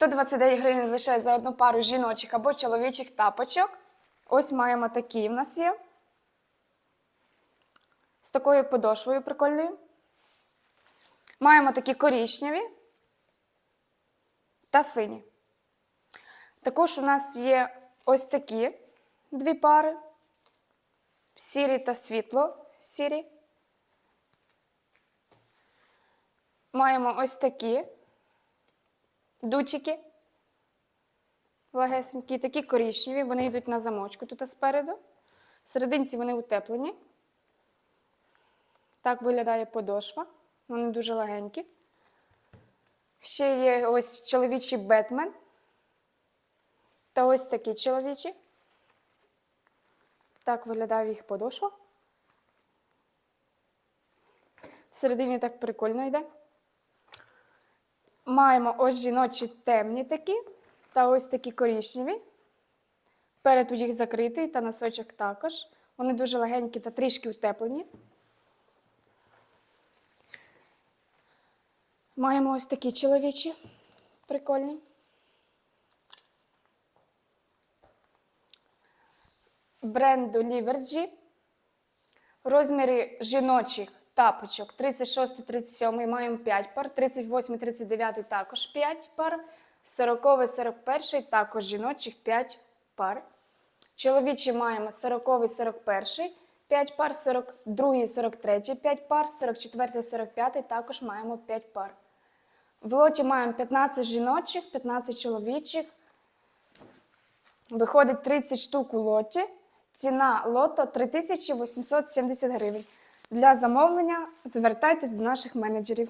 129 гривень лише за одну пару жіночих або чоловічих тапочок. Ось маємо такі в нас є. З такою подошвою прикольною. Маємо такі корічневі та сині. Також у нас є ось такі дві пари. Сірі та світло сірі. Маємо ось такі дутики. Легесенькі, такі коричневі, вони йдуть на замочку тут спереду. В серединці вони утеплені. Так виглядає подошва. Вони дуже легенькі. Ще є ось чоловічий Бетмен. Та ось такі чоловічі. Так виглядає їх подошва. Всередині так прикольно йде. Маємо ось жіночі темні такі, та ось такі коричневі. Перед у їх закритий та носочок також. Вони дуже легенькі та трішки утеплені. Маємо ось такі чоловічі, прикольні. Бренду Ліверджі. Розміри жіночих тапочок 36-37 маємо 5 пар, 38-39 також 5 пар, 40-41 також жіночих 5 пар. Чоловічі маємо 40-41 5 пар, 42-43 5 пар, 44-45 також маємо 5 пар. В лоті маємо 15 жіночих, 15 чоловічих. Виходить 30 штук у лоті. Ціна лото 3870 гривень. Для замовлення звертайтесь до наших менеджерів.